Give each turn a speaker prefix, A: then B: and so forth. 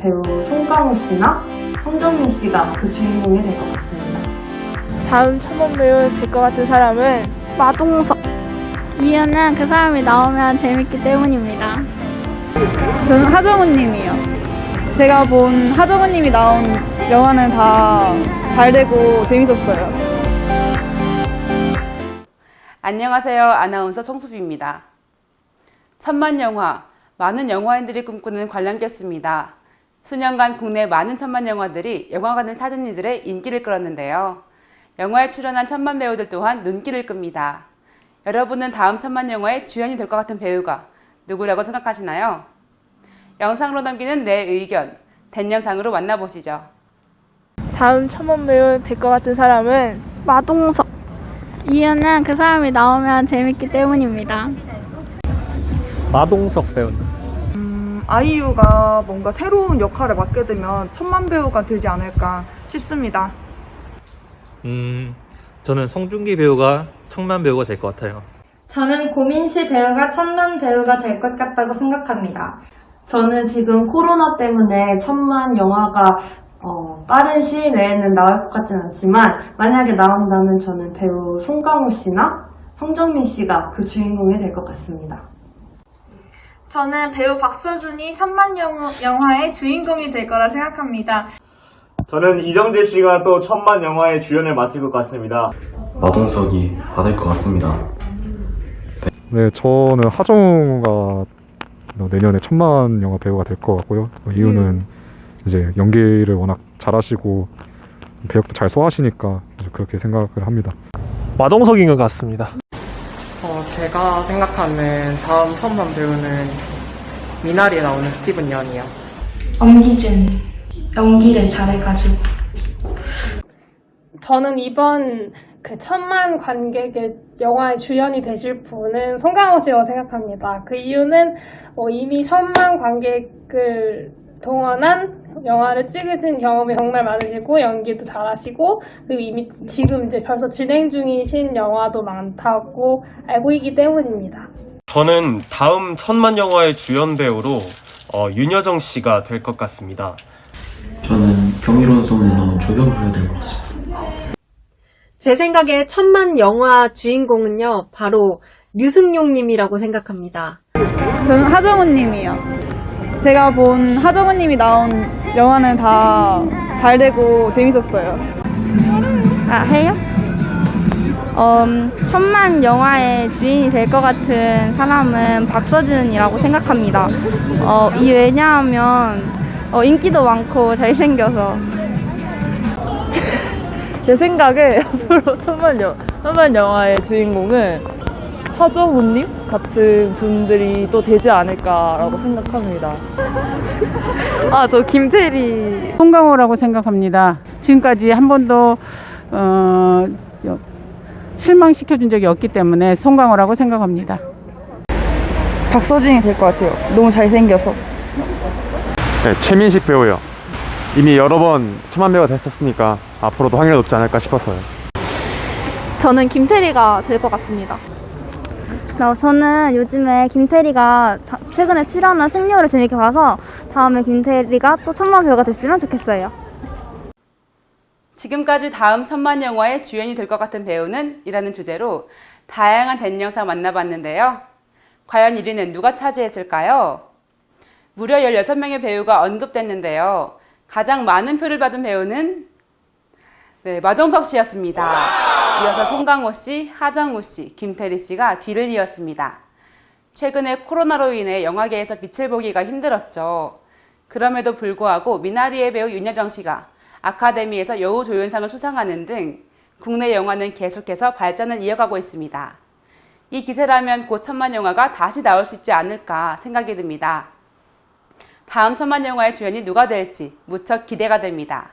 A: 배우 송강호 씨나 황정민 씨가 그 주인공이 될 것 같습니다.
B: 다음 천원 배우 될 것 같은 사람은 마동석.
C: 이유는 그 사람이 나오면 재밌기 때문입니다.
D: 저는 하정우 님이요. 제가 본 하정우 님이 나온 영화는 다 잘 되고 재밌었어요.
E: 안녕하세요. 아나운서 송수비입니다. 천만 영화, 많은 영화인들이 꿈꾸는 관람객수입니다. 수년간 국내 많은 천만 영화들이 영화관을 찾은 이들의 인기를 끌었는데요. 영화에 출연한 천만 배우들 또한 눈길을 끕니다. 여러분은 다음 천만 영화의 주연이 될 것 같은 배우가 누구라고 생각하시나요? 영상으로 남기는 내 의견, 된 영상으로 만나보시죠.
B: 다음 천원 배우 될 것 같은 사람은 마동석.
C: 이유는 그 사람이 나오면 재밌기 때문입니다.
F: 마동석 배우님.
D: 아이유가 뭔가 새로운 역할을 맡게 되면 천만 배우가 되지 않을까 싶습니다.
F: 음, 저는 송중기 배우가 청만 배우가 될 것 같아요.
A: 저는 고민씨 배우가 천만 배우가 될 것 같다고 생각합니다. 저는 지금 코로나 때문에 천만 영화가 어, 빠른 시일 내에는 나올 것 같진 않지만 만약에 나온다면 저는 배우 송강호 씨나 황정민 씨가 그 주인공이 될 것 같습니다.
G: 저는 배우 박서준이 천만 영화, 영화의 주인공이 될 거라 생각합니다.
H: 저는 이정재 씨가 또 천만 영화의 주연을 맡을 것 같습니다.
I: 마동석이 받을 것 같습니다.
J: 네, 저는 하정우가 내년에 천만 영화 배우가 될 것 같고요. 뭐 이유는 이제 연기를 워낙 잘하시고 배역도 잘 소화하시니까 그렇게 생각을 합니다.
F: 마동석인 것 같습니다.
K: 어, 제가 생각하는 다음 천만 배우는 미나리에 나오는 스티븐 연이요.
L: 엄기준 연기를 잘해가지고
B: 저는 이번 그 천만 관객의 영화의 주연이 되실 분은 송강호 씨라고 생각합니다. 그 이유는 어, 이미 천만 관객을 동원한 영화를 찍으신 경험이 정말 많으시고 연기도 잘하시고 그리고 이미 지금 이제 벌써 진행 중이신 영화도 많다고 알고 있기 때문입니다.
M: 저는 다음 천만 영화의 주연 배우로 어, 윤여정 씨가 될 것 같습니다.
I: 저는 경이로운 소문에 넣은 조병구가 될 것 같습니다.
N: 제 생각에 천만 영화 주인공은요, 바로 류승룡님이라고 생각합니다.
D: 저는 하정우 님이요. 제가 본 하정우 님이 나온 영화는 다 잘 되고 재밌었어요.
C: 아, 해요? 음, 천만 영화의 주인이 될 것 같은 사람은 박서준이라고 생각합니다. 어, 이 왜냐하면 어, 인기도 많고 잘생겨서
B: 제 생각에 앞으로 천만, 영, 천만 영화의 주인공은 하정우님 같은 분들이 또 되지 않을까라고 생각합니다. 아, 저 김태리.
D: 송강호라고 생각합니다. 지금까지 한 번도 어, 저, 실망시켜준 적이 없기 때문에 송강호라고 생각합니다. 박서준이 될 것 같아요. 너무 잘생겨서.
J: 네, 최민식 배우요. 이미 여러 번 천만 배우가 됐었으니까 앞으로도 확률이 높지 않을까 싶었어요.
B: 저는 김태리가 될 것 같습니다.
C: 어, 저는 요즘에 김태리가 자- 최근에 출연한 승려를 재밌게 봐서 다음에 김태리가 또 천만 배우가 됐으면 좋겠어요.
E: 지금까지 다음 천만 영화의 주연이 될 것 같은 배우는? 이라는 주제로 다양한 된 영상 만나봤는데요. 과연 1위는 누가 차지했을까요? 무려 16명의 배우가 언급됐는데요. 가장 많은 표를 받은 배우는 네, 마동석 씨였습니다. 이어서 송강호 씨, 하정우 씨, 김태리 씨가 뒤를 이었습니다. 최근에 코로나로 인해 영화계에서 빛을 보기가 힘들었죠. 그럼에도 불구하고 미나리의 배우 윤여정 씨가 아카데미에서 여우 조연상을 수상하는 등 국내 영화는 계속해서 발전을 이어가고 있습니다. 이 기세라면 곧 천만 영화가 다시 나올 수 있지 않을까 생각이 듭니다. 다음 천만 영화의 주연이 누가 될지 무척 기대가 됩니다.